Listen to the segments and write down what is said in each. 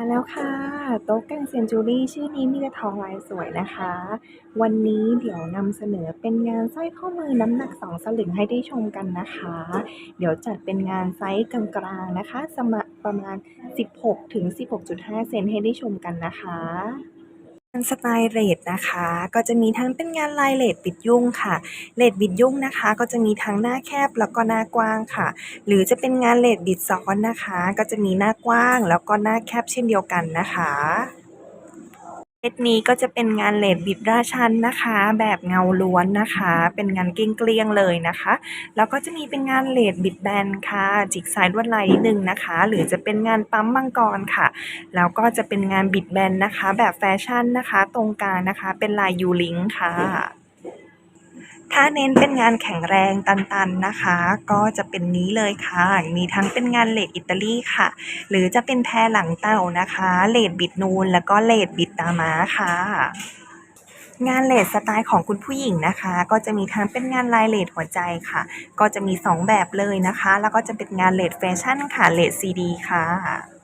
มาแล้วค่ะโต๊ะกันเซนจูรี่ชื่อนี้มีแต่ทองลายสวยนะคะ วันนี้เดี๋ยวนำเสนอเป็นงานสร้อยข้อมือน้ำหนัก 2 สลึงให้ได้ชมกันนะคะ เดี๋ยวจัดเป็นงานไซส์กลางๆนะคะสมะประมาณ 16ถึง16.5 เซนให้ได้ชมกันนะคะานสไตล์เรดนะคะ ก็จะมีทั้งเป็นงานลายเรดบิดยุ่งค่ะเรดบิดยุ่งนะคะ ก็จะมีทั้งหน้าแคบแล้วก็หน้ากว้างค่ะ หรือจะเป็นงานเรดบิดซ้อนนะคะ ก็จะมีหน้ากว้างแล้วก็หน้าแคบเช่นเดียวกันนะคะ เซตนี้ก็จะเป็นงานเลดบิดราชันนะคะ แบบเงาล้วนนะคะ เป็นงานเกลี้ยงๆเลยนะคะ แล้วก็จะมีเป็นงานเลดบิดแบนค่ะ จิกสายลวดลายนิดนึงนะคะ หรือจะเป็นงานปั๊มมังกรค่ะ แล้วก็จะเป็นงานบิดแบนนะคะ แบบแฟชั่นนะคะ ตรงกลางนะคะ เป็นลายยูลิงค่ะ ถ้าเน้นเป็นงานแข็งแรงตันๆนะคะ ก็จะเป็นนี้เลยค่ะ มีทั้งเป็นงานเลดอิตาลีค่ะ หรือจะเป็นแพรหลังเต่านะคะ เลดบิดนูนแล้วก็เลดบิดตาม้าค่ะงานเลดสไตล์ของคุณผู้หญิงนะคะ ก็จะมีทั้งเป็นงานลายเลดหัวใจค่ะ ก็จะมี 2 แบบเลยนะคะ แล้วก็จะเป็นงานเลดแฟชั่นค่ะเลดซีดีค่ะ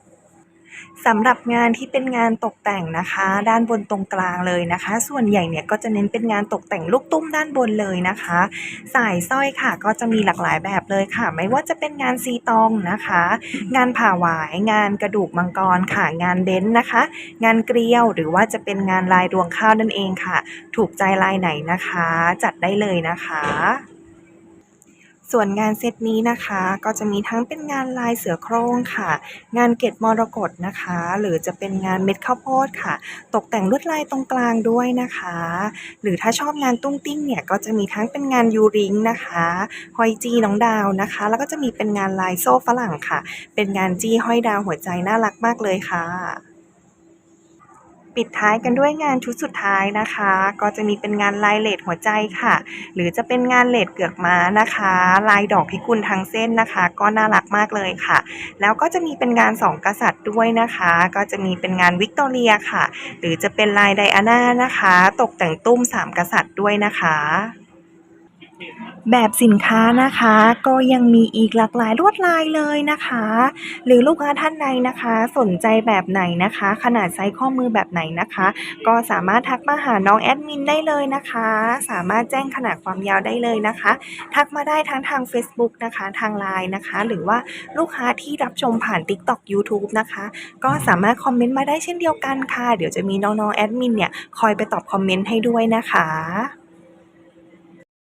สำหรับงานที่เป็นงานตกแต่งนะคะ ด้านบนตรงกลางเลยนะคะ ส่วนใหญ่เนี่ยก็จะเน้นเป็นงานตกแต่งลูกตุ้มด้านบนเลยนะคะ สายสร้อยค่ะ ก็จะมีหลากหลายแบบเลยค่ะ ไม่ว่าจะเป็นงานซีตองนะคะ งานผ่าหวาย งานกระดูกมังกรค่ะ งานเบ้นนะคะ งานเกลียวหรือว่าจะเป็นงานลายรวงข้าวนั่นเองค่ะ ถูกใจลายไหนนะคะ จัดได้เลยนะคะ ส่วนงานเซตนี้นะคะก็จะมีทั้งเป็นงานลายเสือโคร่งค่ะ งานเกล็ดมรกตนะคะ หรือจะเป็นงานเม็ดข้าวโพดค่ะ ตกแต่งลวดลายตรงกลางด้วยนะคะ หรือถ้าชอบงานตุ้งติ้งเนี่ยก็จะมีทั้งเป็นงานยูริงนะคะห้อยจี้น้องดาวนะคะ แล้วก็จะมีเป็นงานลายโซ่ฝรั่งค่ะ เป็นงานจี้ห้อยดาวหัวใจน่ารักมากเลยค่ะ ปิดท้ายกันด้วยงานชุดสุดท้ายนะคะ ก็จะมีเป็นงานลายเลดหัวใจค่ะ หรือจะเป็นงานเลดเกือกม้านะคะ ลายดอกพิกุลทางเส้นนะคะ ก็น่ารักมากเลยค่ะ แล้วก็จะมีเป็นงานสองกษัตริย์ด้วยนะคะ ก็จะมีเป็นงานวิกตอเรียค่ะ หรือจะเป็นลายไดอาน่านะคะ ตกแต่งตุ้มสามกษัตริย์ด้วยนะคะ แบบสินค้านะคะก็ยังมีอีกหลากหลายลวดลายเลยนะคะ หรือลูกค้าท่านใดนะคะ สนใจแบบไหนนะคะ ขนาดไซส์ข้อมือแบบไหนนะคะ ก็สามารถทักมาหาน้องแอดมินได้เลยนะคะ สามารถแจ้งขนาดความยาวได้เลยนะคะ ทักมาได้ทั้งทาง Facebook นะคะทาง LINE นะคะ หรือว่าลูกค้าที่รับชมผ่าน TikTok YouTube นะคะ ก็สามารถคอมเมนต์มาได้เช่นเดียวกันค่ะ เดี๋ยวจะมีน้องๆแอดมินเนี่ยคอยไปตอบคอมเมนต์ให้ด้วยนะคะ